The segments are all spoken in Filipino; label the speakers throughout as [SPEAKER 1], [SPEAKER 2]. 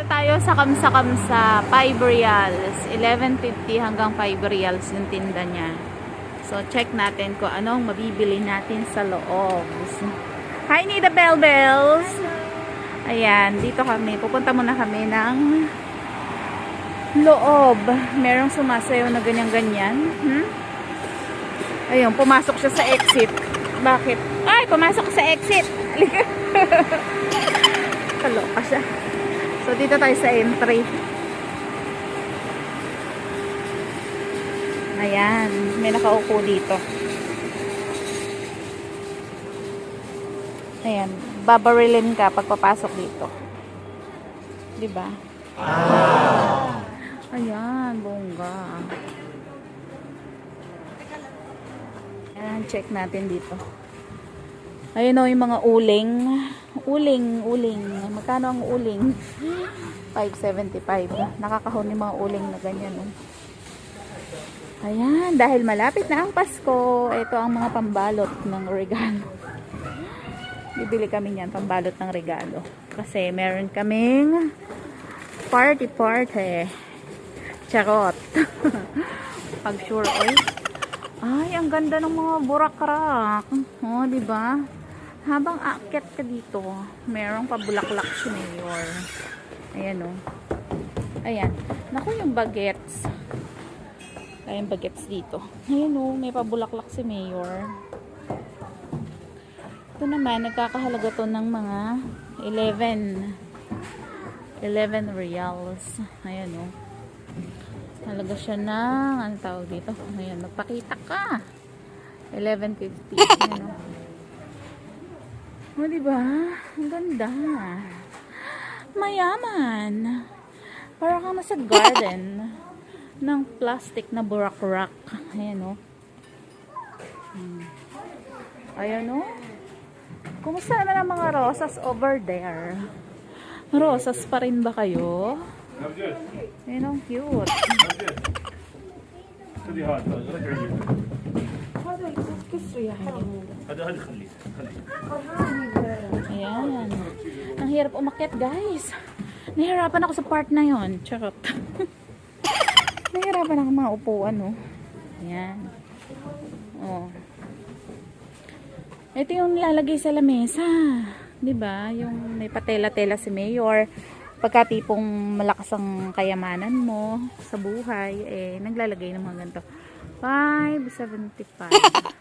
[SPEAKER 1] Dito tayo sa Kamsa Kamsa, 5 reals. 11.50 hanggang 5 reals yung tinda niya. So, check natin kung anong mabibili natin sa loob. Hi, Nida Bell Bells! Ayan, dito kami. Pupunta muna kami ng loob. Merong sumasayaw na ganyan-ganyan. Hmm? Ayun, pumasok siya sa exit. Bakit? Ay, pumasok sa exit! Kaloka siya. So, dito tayo sa entry. Ayan, may nakaupo dito. Ayan, babarilin ka pag papasok dito. 'Di ba? Ayan, bongga. Ayan, check natin dito. Ayun o, yung mga uling. Uling, uling. Magkano ang uling? 575. Nakakahon yung mga uling na ganyan. Oh. Ayan, dahil malapit na ang Pasko, ito ang mga pambalot ng regalo. Bibili kami niyan, pambalot ng regalo. Kasi meron kaming party party. Charot. Pag sure oil. Ay, ang ganda ng mga burakrak. Oh, di ba? Habang aakyat ka dito, merong pabulaklak si Mayor. Ayan oh. Ayan. Naku, yung bagets. Ay, yung bagets dito. Ayan oh, may pabulaklak si Mayor. Ito naman, nagkakahalaga to ng mga 11 11 reals. Ayan oh. Halaga siya ng, ano tawag dito? Ayan, magpakita ka. 11.50. Ayan o. O, diba? Ang ganda. Mayaman. Parang kang nasa garden ng plastic na burak-rak. Ayan o. Hmm. Ayan o. Kumusta naman ang mga rosas over there? Rosas pa rin ba kayo?
[SPEAKER 2] Navjot,
[SPEAKER 1] Ayan ang cute.
[SPEAKER 2] Navjot. خذي هذا هذا رجعي هذا هذا خليه خليه
[SPEAKER 1] Ayan. Ang hirap umakyat, guys. Nahirapan ako sa part na yon. Charot. Nahirapan ako mga upuan, oh. Ayan. Oh. Ito yung nilalagay sa lamesa. 'Di ba? Yung may patela-tela si Mayor. Pagka tipong malakas ang kayamanan mo sa buhay, eh, naglalagay ng mga ganito. 5.75.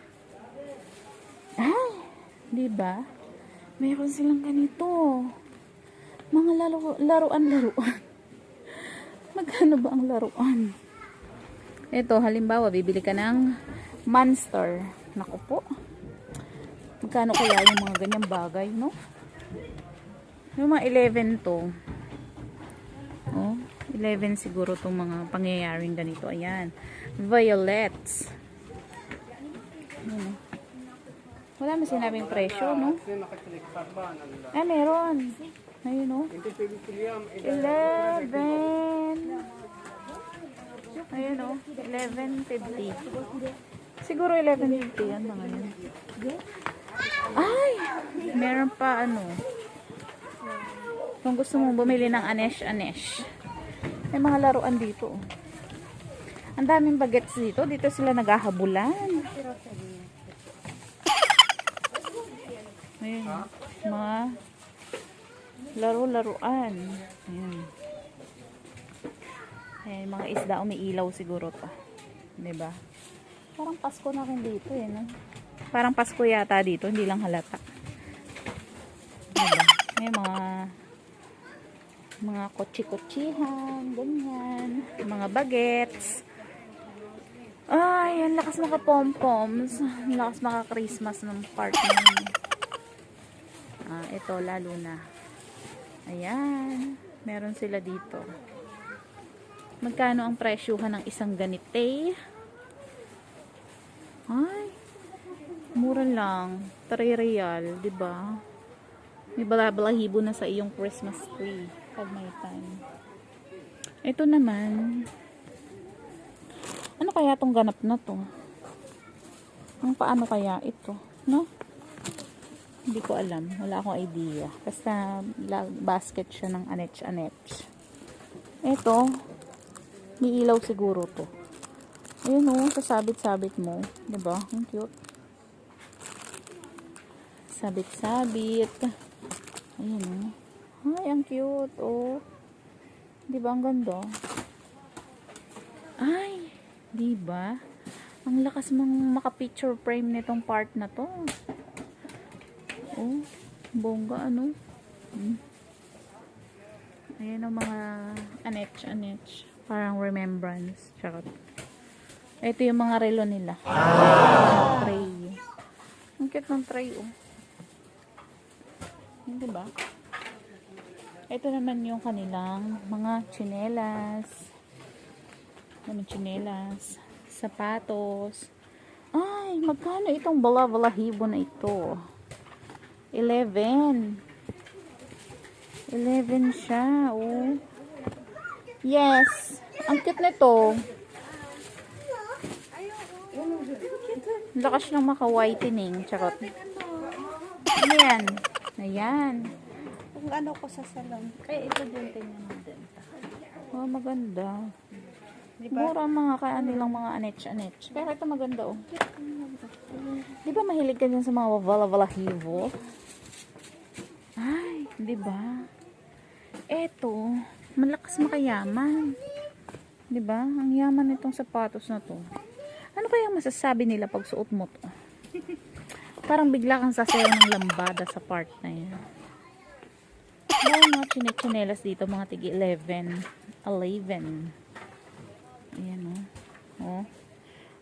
[SPEAKER 1] 'di ba? Meron silang ganito. Mga laruan-laruan. Magkano ba ang laruan? Ito, halimbawa, bibili ka ng monster. Naku po. Magkano kaya yung mga ganyang bagay, no? Yung mga 11 to. Oh, 11 siguro itong mga pangyayaring ganito. Ayan. Violets. Ayan. Wala mo sinabing presyo, no? Ah, meron. Ayun, no? 11. Ayun, no? 11.50. Siguro 11.50 yan mga yan. Ay! Meron pa ano. Kung gusto mong bumili ng anesh-anesh. May mga laruan dito. oh. Ang daming bagets dito. Dito sila naghahabulan. Ayun. Mga laro-laruan. Ayan. Ayan, mga isda umiilaw siguro to. ba? Parang Pasko na rin dito eh, no? Parang Pasko yata dito, hindi lang halata. 'Di ba? May mga mga kotsi-kotsihan, ganyan, mga bagets. Ay, ang lakas maka pom-poms. Ang lakas maka Christmas ng part na Ah, ito lalo na. Ayan. Meron sila dito. Magkano ang presyuhan ng isang ganite? Ay. Mura lang. 3 real, 'di ba? May balabalahibo na sa iyong Christmas tree pag may time. Ito naman. Ano kaya tong ganap na to? Ang paano kaya ito? No? Hindi ko alam. Wala akong idea. Basta basket siya ng anech-anech. Ito, may ilaw siguro to. Ayun o, sasabit-sabit mo. ba? Ang cute. Sabit-sabit. Ayun o. Ay, ang cute. Oh. 'Di ba ang ganda? Ay, ba? Ang lakas mong maka-picture frame nitong part na to. Oh, bongga ano. Hmm. Ayan ang mga anetch, anetch. Parang remembrance. Charot. Ito yung mga relo nila. Mga tray. Ang cute ng tray, oh. Hindi ba? Ito naman yung kanilang mga chinelas. Ano chinelas? Sapatos. Ay, magkano itong bala-balahibo na ito? 11. 11 siya, oh. Yes. Ang cute nito. Lakas ng maka-whitening. Charot. Ayan. Ayan.
[SPEAKER 3] Kung ano ko sa salon.
[SPEAKER 1] Kaya ito din, tingnan din. Oh, maganda.
[SPEAKER 3] Di ba?
[SPEAKER 1] Mura mga kanilang mga anech-anech. Pero ito maganda, oh. Di ba mahilig ka dyan sa mga vala-valahivo? Ay, di ba? Eto, malakas makayaman. Di ba? Ang yaman nitong sapatos na to. Ano kaya masasabi nila pag suot mo to? Parang bigla kang sasayaw ng lambada sa part na yan. May mga chinelas dito, mga tigi 11. 11. Ayan, oh. Oh.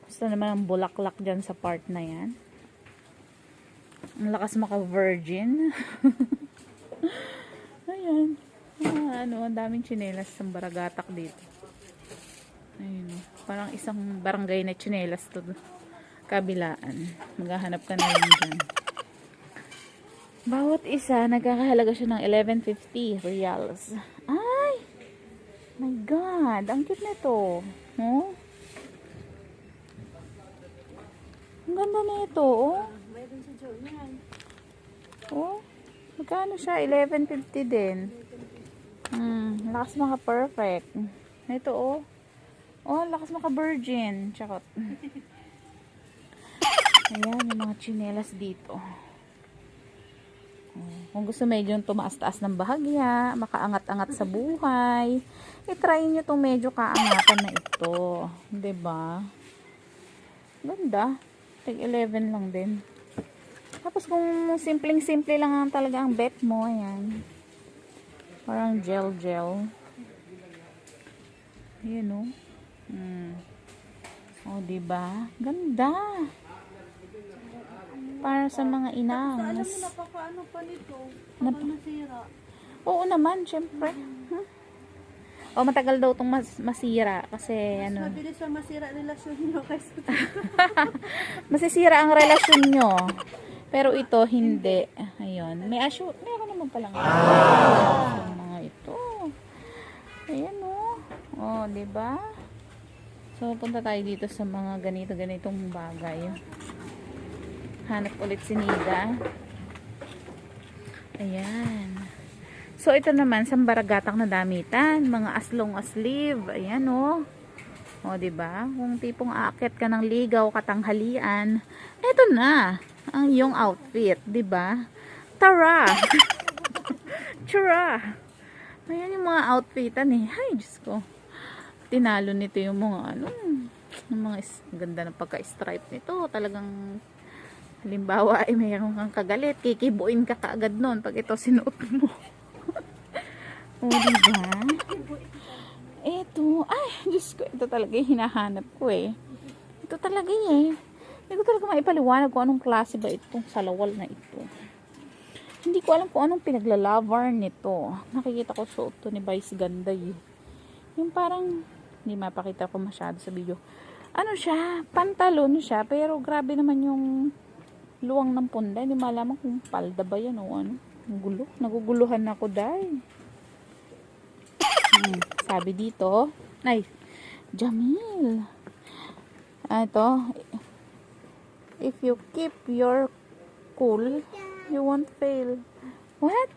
[SPEAKER 1] Basta naman ang bulaklak dyan sa part na yan. Ang lakas maka-virgin. Ayan. Ah, ano, ang daming chinelas sa baragatak dito. Ayun. Parang isang barangay na chinelas to. Kabilaan. Maghahanap ka na lang dyan. Bawat isa, nagkakahalaga siya ng 11.50 reals. Ay! My God! Ang cute nito. Oh? Ang ganda na ito, oh.
[SPEAKER 3] Meron si Joe yan.
[SPEAKER 1] Oh, magkano siya? 11.50 din. Hmm, lakas maka perfect. Ito oh. Oh, lakas maka virgin. Chakot. Ayan, yung mga chinelas dito. Oh, Kung gusto medyo tumaas-taas ng bahagya, makaangat-angat sa buhay, i-try nyo itong medyo kaangatan na ito. ba? Ganda. Tag 11 lang din. Tapos kung simpleng-simple lang ang talaga ang bet mo, ayan. Parang gel-gel. Ayan o. Hmm. O, diba? Ganda. Para sa mga
[SPEAKER 3] Alam mo,
[SPEAKER 1] inangas.
[SPEAKER 3] napakaano pa nito.
[SPEAKER 1] Nap-
[SPEAKER 3] nasira.
[SPEAKER 1] Oo naman, syempre. Hmm. O, matagal daw itong mas masira. Kasi, ano,
[SPEAKER 3] Mabilis pa masira relasyon nyo kaysa
[SPEAKER 1] masisira ang relasyon nyo. Pero ito, hindi. Ayun. May assure. Meron naman palang assure. mga ito. Ayan o. Oh. di ba? So, punta tayo dito sa mga ganito-ganitong bagay. Hanap ulit si Nida. Ayan. So, ito naman, sambaragatak na damitan. Mga aslong aslive. Ayan o. O, di ba? Kung tipong aakyat ka ng ligaw, katanghalian, eto na ang iyong outfit, di ba? Tara! Tara! Ayan yung mga outfitan eh. Ay, Diyos ko. Tinalo nito yung mga ano, yung mga ganda ng pagka-stripe nito. Talagang halimbawa ay mayroon kang kagalit, kikibuin ka kaagad nun pag ito sinuot mo. o, diba? Ito, ay, Diyos ko, ito talaga yung hinahanap ko eh. Ito talaga eh. Hindi ko talaga maipaliwanag kung anong klase ba itong salawal na ito. Hindi ko alam kung anong pinaglalavar nito. Nakikita ko suot to ni Vice Ganda eh. Yung parang, hindi mapakita ko masyado sa video. Ano siya, pantalon siya, pero grabe naman yung luwang ng punda. Hindi malaman kung palda ba yan o ano. Ang gulo. Naguguluhan ako dahil. Hmm, sabi dito, ay, Jamil. Ah, ito, if you keep your cool You won't fail. What?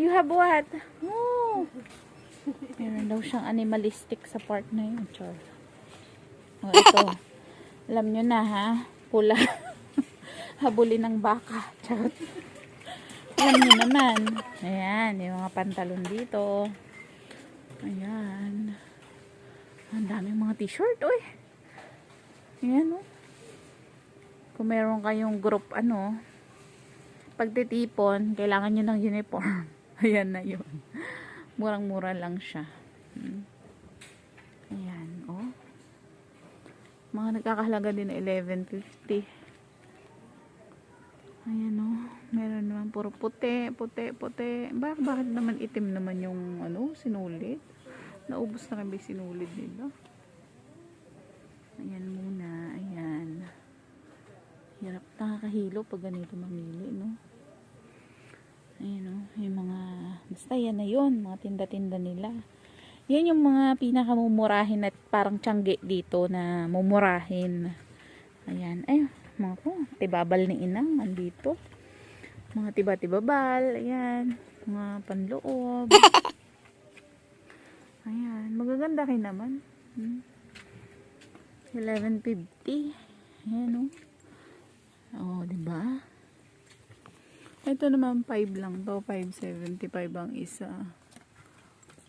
[SPEAKER 1] You have what? Oh. Meron daw siyang animalistic sa part na yun. Char. Oh, ito. Alam nyo na ha. Pula. Habulin ng baka. Charot. Alam nyo naman. Ayan. Yung mga pantalon dito. Ayan. Ang daming mga t-shirt. Uy. Ayan oh. Kung meron kayong group ano, pagtitipon, kailangan nyo ng uniform. Ayan na yun. Murang-mura lang siya. Hmm. Ayan, oh. Mga nagkakahalaga din na 11.50. Ayan, oh. Meron naman puro puti, puti, puti. Bakit, bakit naman itim naman yung, ano, sinulit? Naubos na kami sinulit nila. Ayan muna, ayan. Hirap nakakahilo pag ganito mamili, no? Ayan, no? Yung mga, basta yan na yun, mga tinda-tinda nila. Yan yung mga pinakamumurahin at parang tiyangge dito na mumurahin. Ayan, ay, mga ko, tibabal ni inang, andito. Mga tiba-tibabal, ayan. Mga panloob. Ayan, magaganda kayo naman. Hmm. 11.50. Ayan, oh. Oo, di ba? Ito naman 5 lang to, 5.75 ang isa.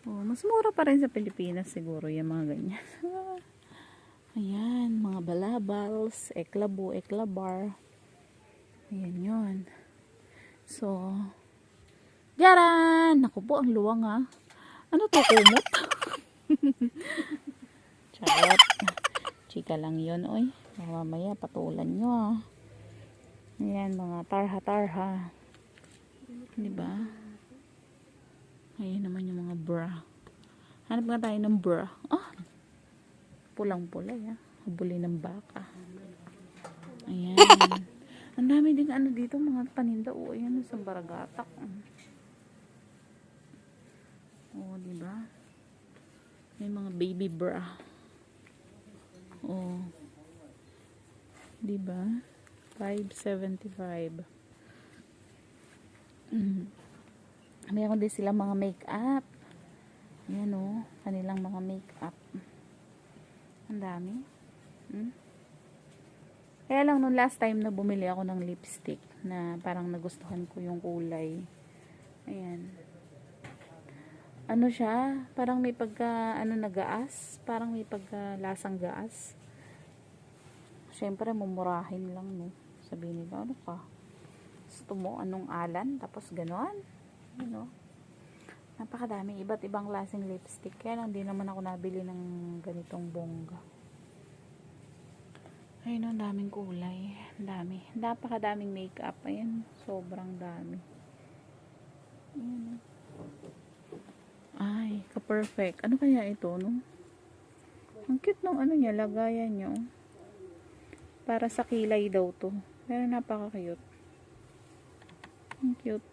[SPEAKER 1] Oh, mas mura pa rin sa Pilipinas siguro yung mga ganyan. Ayan, mga balabals, eklabo, eklabar. Ayan yun. So, yaran! Naku po, ang luwang ha. Ano to, kumot? Charot. Chika lang yun, oy. Mamaya, patulan nyo ah. Ayan, mga tarha-tarha. Diba? Ayan naman yung mga bra. Hanap nga tayo ng bra. Ah! Pulang-pula, ya. Habuli ng baka. Ayan. Ang dami din ano dito, mga paninda. O, ayan, sa baragatak. O, diba? May mga baby bra. O. Diba? 575. Mm. Meron din sila mga make-up. Ayan o, kanilang mga make-up. Ang dami. Hmm? Kaya lang nung last time na bumili ako ng lipstick na parang nagustuhan ko yung kulay. Ayan. Ano siya? Parang may pagka, ano na gaas? Parang may pagka lasang gaas. Siyempre, mumurahin lang, no? Sabihin nila, ano ka? Gusto mo, anong alan? Tapos, gano'n? Ano? Napakadami. Iba't ibang klaseng lipstick. Kaya lang, di naman ako nabili ng ganitong bongga. Ayun, ang daming kulay. Dami. Napakadaming makeup. Ayan, sobrang dami. Ayan, oh. Ay, ka-perfect. Ano kaya ito, no? Ang cute nung ano niya, lagayan niyo. Para sa kilay daw to. Pero napaka-cute. Ang cute.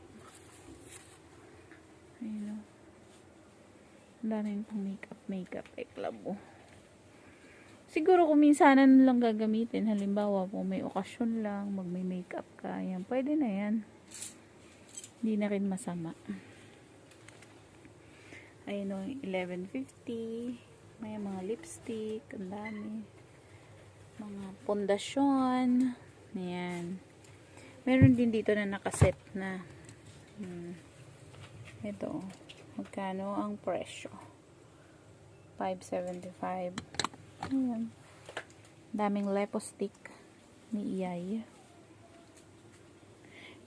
[SPEAKER 1] Ayun, oh. Ang daming pang makeup, makeup, eklabo. Siguro kung minsanan lang gagamitin, halimbawa kung may okasyon lang, mag may makeup ka, yan, pwede na yan. Hindi na rin masama. Ayun o, 11.50. May mga lipstick, ang dami. Mga pondasyon. Ayan. Meron din dito na nakaset na. Hmm. Ito. Magkano ang presyo? 5.75. Ayan. Daming lipostick ni Iyay.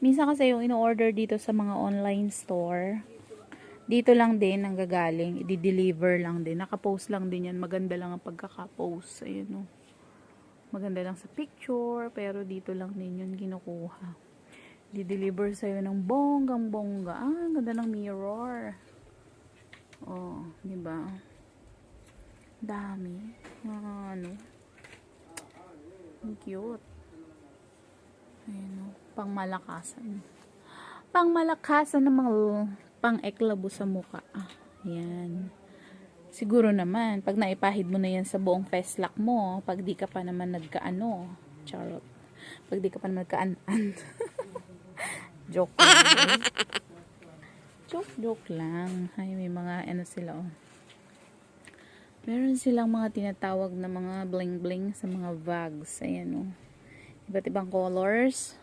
[SPEAKER 1] Minsan kasi yung in-order dito sa mga online store, dito lang din ang gagaling, i-deliver lang din. Nakapost lang din yan. Maganda lang ang pagkakapost. Ayun o. Maganda lang sa picture, pero dito lang din yun kinukuha. Di-deliver sa'yo ng bonggang bongga. Ah, ang ganda ng mirror. Oh, di ba? Dami. Mga ano. Ang cute. Ayun o. Pangmalakasan. Pangmalakasan ng mga pang-eklabo sa muka. Ah, Ayan. Siguro naman, pag naipahid mo na yan sa buong feslak mo, pag di ka pa naman nagkaano, charot. Pag di ka pa naman nagkaan-an. Joke lang. joke, joke lang. Ay, may mga ano sila oh. Meron silang mga tinatawag na mga bling-bling sa mga bags. Ayan oh. Iba't ibang colors.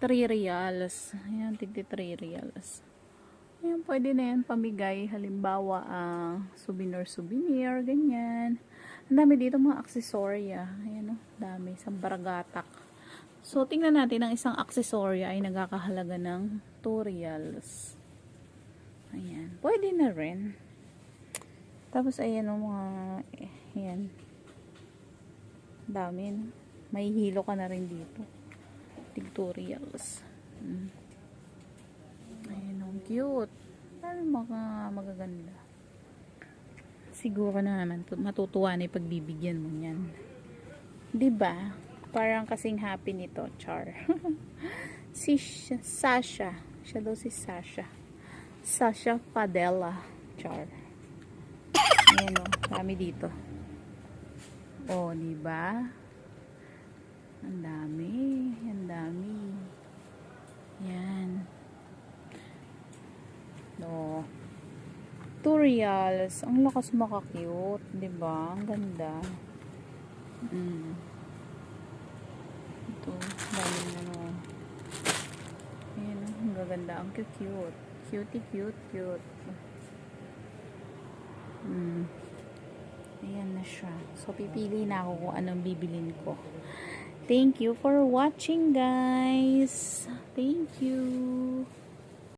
[SPEAKER 1] 3 reals. Ayan, tigti 3 reals. Ayan, pwede na yan pamigay. Halimbawa, ah, souvenir-souvenir, ganyan. Ang dami dito mga aksesorya. Ayan o, dami. Sa baragatak. So, tingnan natin ang isang aksesorya ay nagkakahalaga ng 2 reals. Ayan. Pwede na rin. Tapos, ayan o mga, ayan. Dami. May hilo ka na rin dito. Pictorials. Mm. Ayan, ang cute. Ano mga magaganda. Siguro na naman, tu- matutuwa na yung pagbibigyan mo niyan. ba? Parang kasing happy nito, Char. si Sh- Sasha. Siya daw si Sasha. Sasha Padella. Char. Ayan o, dami dito. Oh, 'di ba? Ang dami, ang dami. Yan. No. Two reals. Ang lakas maka-cute. 'di ba Ang ganda. Mm. Ito. Dami na no. Ayan. Ang gaganda. Ang cute. Cutie, cute, cute. Mm. Ayan na siya. So, pipili na ako kung anong bibilin ko. Thank you for watching, guys. Thank you.